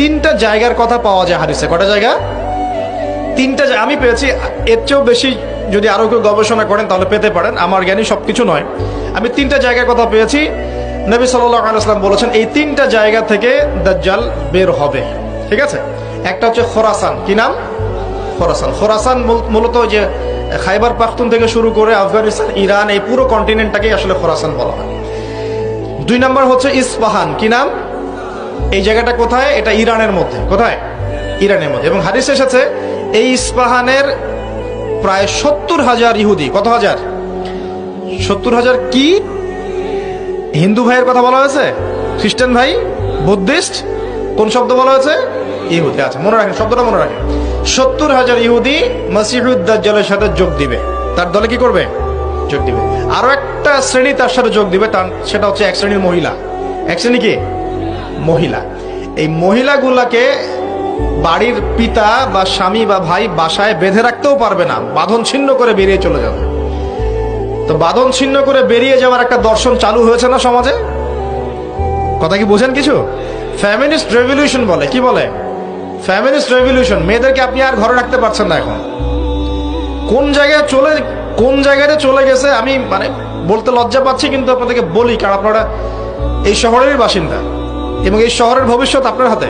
তিনটা জায়গার কথা পাওয়া যায় হাদিসে। কটা জায়গা? তিনটা আমি পেয়েছি। এর চেয়েও বেশি যদি আরও কেউ গবেষণা করেন, তাহলে পেতে পারেন। আমার জ্ঞানী সবকিছু নয়। আমি তিনটা জায়গার কথা পেয়েছি। নবী সাল্লাহ আলাইসলাম বলেছেন, এই তিনটা জায়গা থেকে দাজ্জাল বের হবে। ঠিক আছে? একটা হচ্ছে খোরাসান। কি নাম? খোরাসান। খোরাসান মূলত যে খাইবার পাখতুন থেকে শুরু করে আফগানিস্তান, ইরান, এই পুরো কন্টিনেন্টটাকেই আসলে খোরাসান বলা হয়। দুই নাম্বার হচ্ছে ইস্পাহান। কি নাম? এই জায়গাটা কোথায়? এটা ইরানের মধ্যে। কোথায়? ইরানের মধ্যে। এবং হাদিস এসেছে, এই ইস্পাহানের প্রায় সত্তর হাজার ইহুদি। কত হাজার? সত্তর হাজার কি? হিন্দু ভাইয়ের কথা বলা হয়েছে? খ্রিস্টান ভাই? বুদ্ধিস্ট? কোন শব্দ বলা হয়েছে? ইহুদি। আচ্ছা মনে রাখেন, শব্দটা মনে রাখেন। সত্তর হাজার ইহুদি মাসিহুদ্দাজ্জালের সাথে যোগ দিবে। তার দলে কি করবে? যোগ দিবে। আরও একটা শ্রেণি তার সাথে যোগ দিবে, তার সেটা হচ্ছে এক শ্রেণির মহিলা। এক শ্রেণি কি? মহিলা। এই মহিলাগুলাকে বাড়ির পিতা বা স্বামী বা ভাই বাসায় বেঁধে রাখতেও পারবে না। বাঁধন ছিন্ন করে বেরিয়ে চলে যাবে। তো বাঁধন ছিন্ন করে বেরিয়ে যাওয়ার একটা দর্শন চালু হয়েছে না সমাজে? কথা কি বোঝেন কিছু? ফ্যামিলিস্ট রেভলিউশন বলে। কি বলে? ফ্যামিলিস্ট রেভলিউশন মেয়েদেরকে আপনি আর ঘরে রাখতে পারছেন না এখন। কোন জায়গায় চলে কোন জায়গায় চলে গেছে আমি মানে বলতে লজ্জা পাচ্ছি, কিন্তু আপনাদেরকে বলি, কারণ আপনারা এই শহরেরই বাসিন্দা। এবং এই শহরের ভবিষ্যৎ আপনার হাতে।